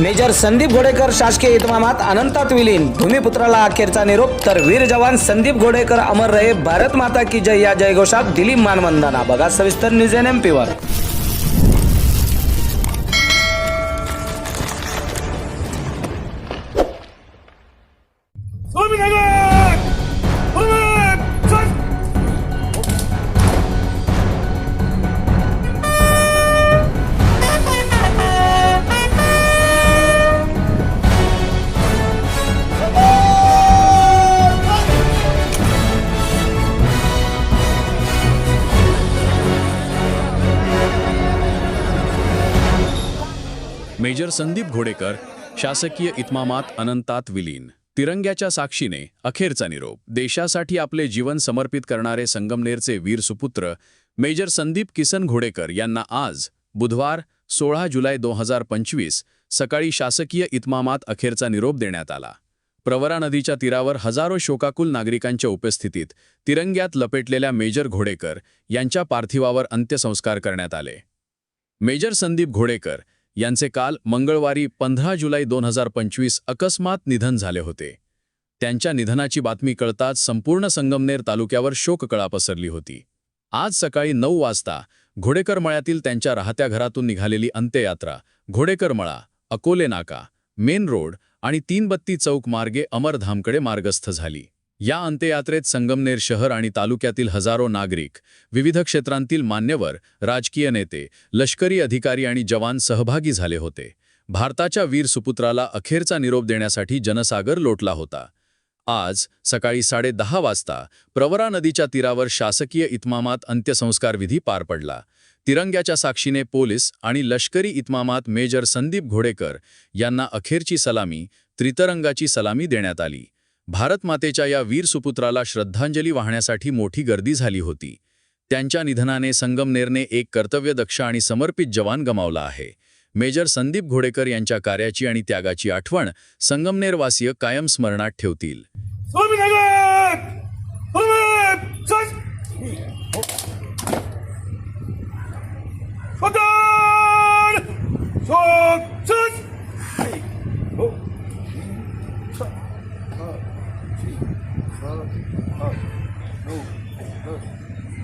Major Sandeep Ghodekar शासकीय इतमामात अनंतात विलीन. भूमिपुत्राला अखेरचा निरोप तर वीर जवान संदीप घोडेकर अमर रहे भारत माता की जय या जयघोषात दिली मानवंदना. बघा सविस्तर न्यूज एन एम पीवर मेजर संदीप घोडेकर शासकीय इतमामात अनंतात विलीन. तिरंग्याच्या साक्षीने अखेरचा निरोप. देशासाठी आपले जीवन समर्पित करणारे संगमनेरचे वीर सुपुत्र मेजर संदीप किसन घोडेकर यांना आज बुधवार सोळा जुलै दोन हजार पंचवीस सकाळी शासकीय इतमामात अखेरचा निरोप देण्यात आला. प्रवरा नदीच्या तीरावर हजारो शोकाकुल नागरिकांच्या उपस्थितीत तिरंग्यात लपेटलेल्या मेजर घोडेकर यांच्या पार्थिवावर अंत्यसंस्कार करण्यात आले. मेजर संदीप घोडेकर यांचे काल मंगळवारी पंधरा जुलै दोन हजार पंचवीस अकस्मात निधन झाले होते. त्यांच्या निधनाची बातमी कळताच संपूर्ण संगमनेर तालुक्यावर शोककळा पसरली होती. आज सकाळी नऊ वाजता घोडेकर मळ्यातील त्यांच्या राहत्या घरातून निघालेली अंत्ययात्रा घोडेकर मळा अकोले नाका मेन रोड आणि तीनबत्ती चौक मार्गे अमरधामकडे मार्गस्थ झाली. या अंत्ययात्रेत संगमनेर शहर आणि तालुक्यातील हजारो नागरिक विविध क्षेत्रांतील मान्यवर राजकीय नेते लष्करी अधिकारी आणि जवान सहभागी झाले होते. भारताच्या वीर सुपुत्राला अखेरचा निरोप देण्यासाठी जनसागर लोटला होता. आज सकाळी साडेदहा वाजता प्रवरा नदीच्या तीरावर शासकीय इतमामात अंत्यसंस्कार विधी पार पडला. तिरंग्याच्या साक्षीने पोलीस आणि लष्करी इतमामात मेजर संदीप घोडेकर यांना अखेरची सलामी त्रितरंगाची सलामी देण्यात आली. भारतमातेच्या या वीर सुपुत्राला श्रद्धांजली वाहण्यासाठी मोठी गर्दी झाली होती. त्यांच्या निधनाने संगमनेरने एक कर्तव्यदक्ष आणि समर्पित जवान गमावला आहे. मेजर संदीप घोडेकर यांच्या कार्याची आणि त्यागाची आठवण संगमनेरवासीय कायम स्मरणात ठेवतील.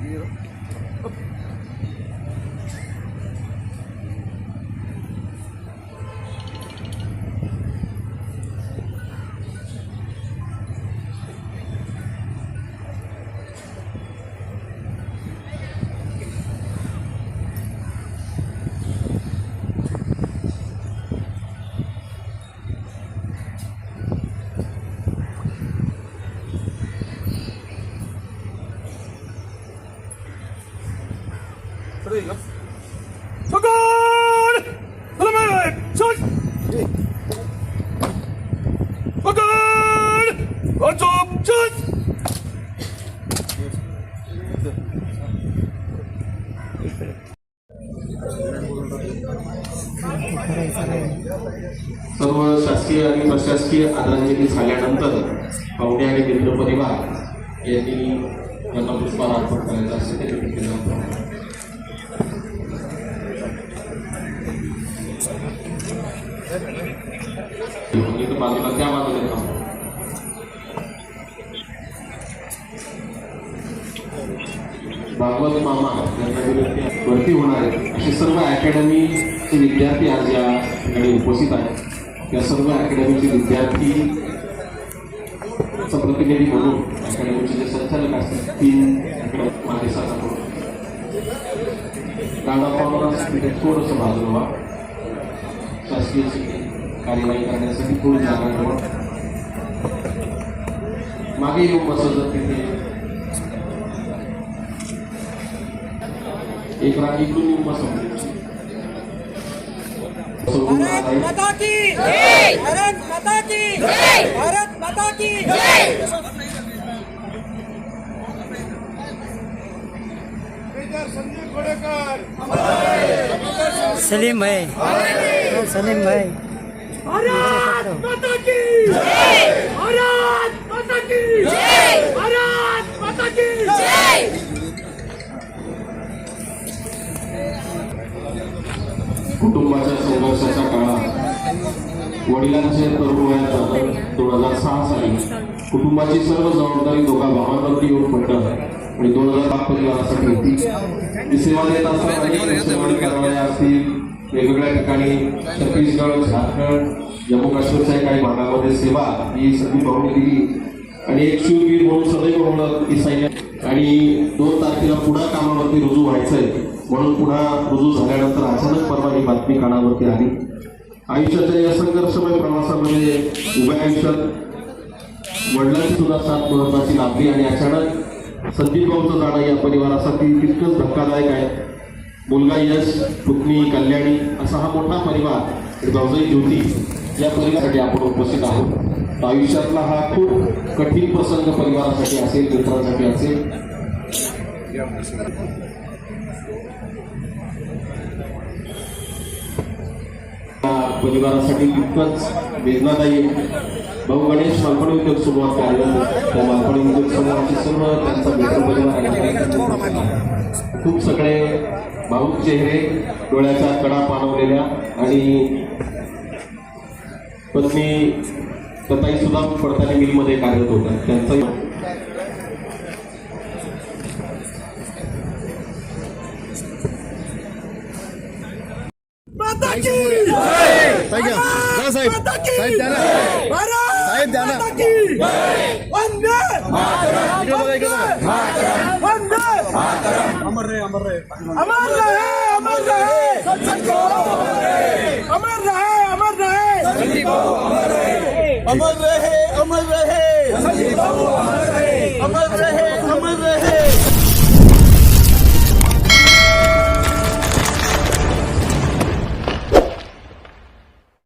Dios. सर्व शासकीय आणि प्रशासकीय आदरांजली झाल्यानंतर पाहुणे आणि मित्र परिवार यांनी त्यांना पुष्पहार अर्पण करायचा असं ते केलं होतं. बाजूला त्या बाजूला भागवत मामा भरती होणार आहेत असे सर्व अकॅडमीचे विद्यार्थी आज या ठिकाणी उपस्थित आहेत. त्या सर्व अकॅडमीचे विद्यार्थी प्रतिनिधी म्हणून अकॅडमीचे जे संचालक असतात तीन अकॅडमी माझे साथ तिथे थोडंसं बाजूला व्हा शासकीय कार्यवाही करण्यासाठी थोडी जागा ठेवा मागे येऊन बसवतात तिथे. एक राग इकडून येऊन बसवून भारत आहे. माता की जय! भारत माता की जय! भारत माता की जय! सलीम भाई। सलीम भाई। भारत माता की जय! भारत वडिलांचे तरुण वयात दोन हजार सहा साली कुटुंबाची सर्व जबाबदारी दोघा भावांवरती येऊन पडलं आणि दोन हजार पाच परिवारासाठी होती ही सेवा देत असताना असतील. वेगवेगळ्या ठिकाणी छत्तीसगड झारखंड जम्मू काश्मीरच्या काही भागामध्ये सेवा ही सगळी भावनी दिली. आणि एक शूरवीर म्हणून सदैव म्हणलं की सैन्य आणि दोन तारखेला पुन्हा कामावरती रुजू व्हायचंय. म्हणून पुन्हा रुजू झाल्यानंतर अचानक परवा ही बातमी कानावरती आली. आयुष्याच्या या संघर्षमय प्रवासामध्ये उभ्या आयुष्यात वडिलांची सुद्धा साथ महत्वाची लाभली आणि अचानक संदीप भाऊचं जाणं या परिवारासाठी तितकंच धक्कादायक आहे. मुलगा यश पुतणी कल्याणी असा हा मोठा परिवार आणि ज्योती या परिवारासाठी आपण उपस्थित आहोत. आयुष्यातला हा खूप कठीण प्रसंग परिवारासाठी असेल मित्रांसाठी असेल. परिवारासाठी तितकंच वेदनादायी भाऊ गणेश मालपणी उद्योग समूहात कार्यरत त्या मालपणी उद्योग समूहाचे सर्व त्यांचा मित्र परिवार खूप सगळे भाऊक चेहरे डोळ्याचा कडा पाणवलेल्या आणि पत्नी तताई सुद्धा पडताळी मिलमध्ये कार्यरत होत्या. त्यांचा साहेब साहेब द्या ना साहेब द्या ना अमर रहे अमर रहे अमर रहे अमर रहे अमर रहे अमर रहे अमर रहे अमर रहे अमर रहे अमर रहे